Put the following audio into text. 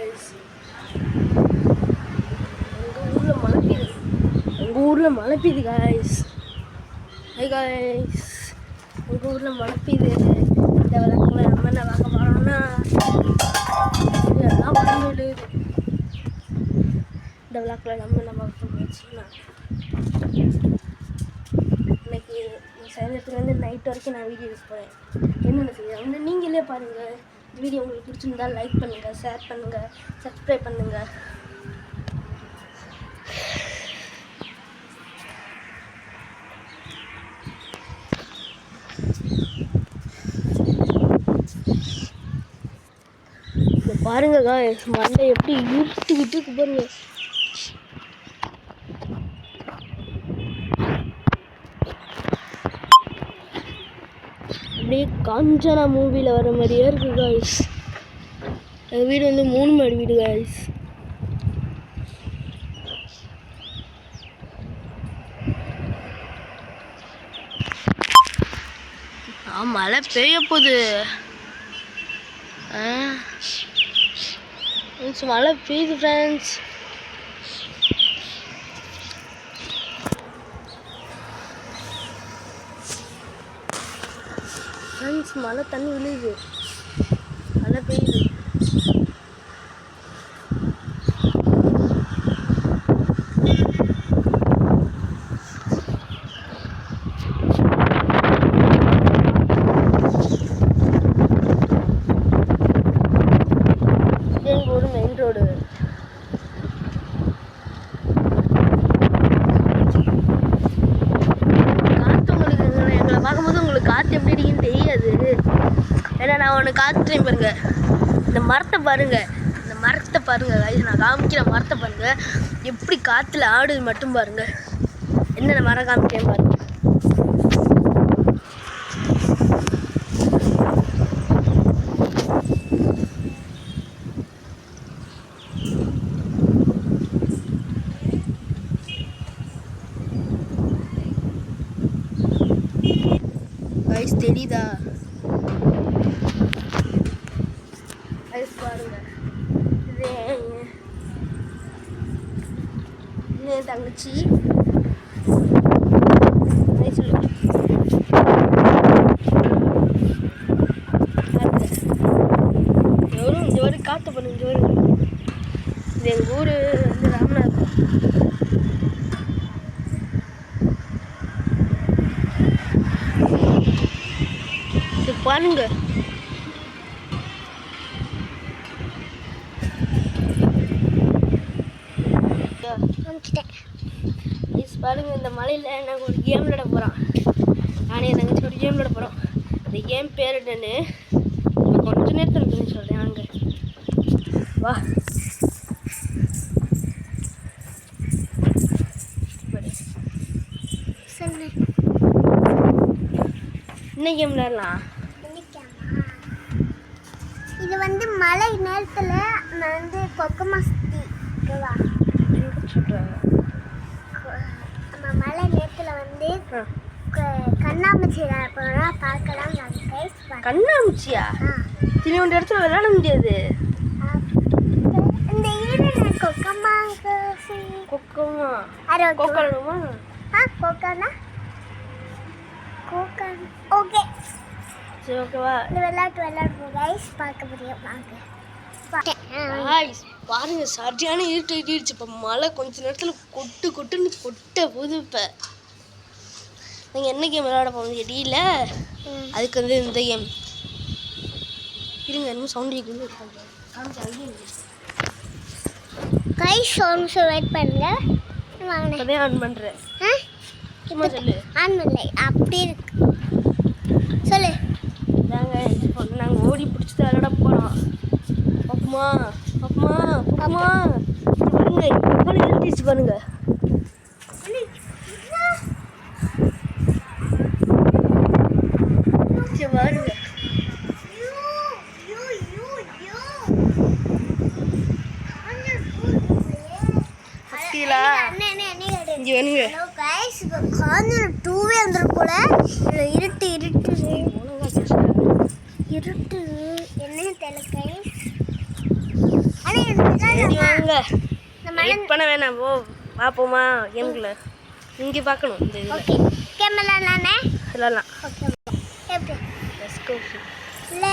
எங்கள் ஊரில் மழை பெய்யுது. எங்கள் ஊரில் மழை பெய்யுது காய்ஸ் ஹை காய்ஸ் எங்கள் ஊரில் மழை பெய்யுது. இந்த விளக்கில் நம்ம என்ன பார்க்க போகிறோம்னா எல்லாம் வளர்ந்து இந்த விளக்கில் நம்ம என்ன பார்க்க போச்சுன்னா இன்னைக்கு சாயந்தரத்துலேருந்து நைட் வரைக்கும் நான் வீடியோ யூஸ் போகிறேன் என்னென்ன செய்ய வந்து நீங்களே பாருங்கள் வீடியோ உங்களுக்கு பிடிச்சிருந்தா லைக் பண்ணுங்கள் ஷேர் பண்ணுங்கள் சப்ஸ்கிரைப் பண்ணுங்கள் பாருங்க மண்டை எப்படி இருட்டுக்கிட்டு பாருங்க. அப்படியே காஞ்சனா மூவியில் வர மாதிரியே இருக்குது காய்ஸ் எங்கள் வீடு வந்து மூணு மாடி வீடு காய்ஸ் ஆ மழை பெய்ய போகுது. மழை பெய்யுது ஃப்ரெண்ட்ஸ் ஃப்ரெண்ட்ஸ் மழை தண்ணி விழுது. மழை பெய்யுது இது எங்கள் ஊர் மெயின் ரோடு காற்று உங்களுக்கு எங்களை- எங்களை பார்க்கும்போது உங்களுக்கு காற்று எப்படி அடிக்குன்னு தெரியாது ஏன்னா பாருங்க. இந்த மரத்தை பாருங்க. இந்த மரத்தை பாருங்க guys. நான் காமிக்கிற மரத்தை பாருங்க. எப்படி காற்றுல ஆடுது மட்டும் பாருங்க. என்னென்ன மரம் காமிக்கிறேன் பாருங்க. கைஸ் தெரியுதா? கைஸ் பாருங்க இது என் தங்கச்சி Guys, சொல்லு. இந்த பண்ணுங்க இந்த இது எங்கள் ஊர் வந்து ராமநாதபுரம் இது பாருங்க ப்ளீஸ் பாருங்க இந்த மலையில் நாங்கள் ஒரு கேம் விளையாட போகிறோம் நானே தங்கச்சி ஒரு கேம் விளையாட போகிறோம் இந்த கேம் பேர் என்னன்னு கொஞ்ச நேரத்தில் இருக்குன்னு சொல்கிறேன் வாங்க. வா. சொல்லு. என்ன கேம் விளையாடலாம்? இது வந்து மழை நேரத்தில் வந்து கொக்கமா ஓகேவா சொல்கிறாங்க நம்ம மழை நேரத்தில் வந்து கண்ணாமூச்சி போனால் பார்க்கலாம் கண்ணாமூச்சியா? திரும்ப இடத்துல விளையாட முடியாது. இந்த ஈரனை கொக்கமா கொக்கமா அரோ கொக்கோ விளையாடுமா ஆ கோக்கானா கோக்கான். ஓகே. சரி ஓகேவா இந்த விளையாட்டு விளையாடுவோம் கைஸ் பார்க்க முடியும் வாங்க. ஆய்ஸ் பாருங்க சரியான இருட்டு இருட்டுச்சு இப்போ மழை கொஞ்ச நேரத்தில் கொட்டு கொட்டுன்னு கொட்ட போகுது இப்போ. நீங்கள் என்ன கேம் விளையாட போகணும் ம். அதுக்கு வந்து இந்த கேம் இருங்க இன்னும் சவுண்ட் கேட்குது ஒரு நிமிஷம் வெயிட் பண்ணுங்க இப்போதே ஆன் பண்ணுறேன் ஆன் பண்ணலை. அப்படி இருக்கு சொல்லு நாங்கள் இப்போ நாங்கள் ஓடி பிடிச்சி விளையாட போகிறோம் பாப்புமா பாப்புமா பாப்புமா பாருங்க இப்போ இருட்டுச்சு பாருங்க பாருங்க இங்கே வேணுங்க கார்னர் டூவே வந்துடும் போல. இருட்டு இருட்டு இருட்டு என்னன்னு தெரியல கைஸ் ஆனால் சரி வாங்க இந்த மழை வெயிட் பண்ண வேணாம். போ பார்ப்போமா கேமுக்குள்ள இங்கே பார்க்கணும் இந்த இதில். இதெல்லாம். ஓகே எப்படி? Let's go Leh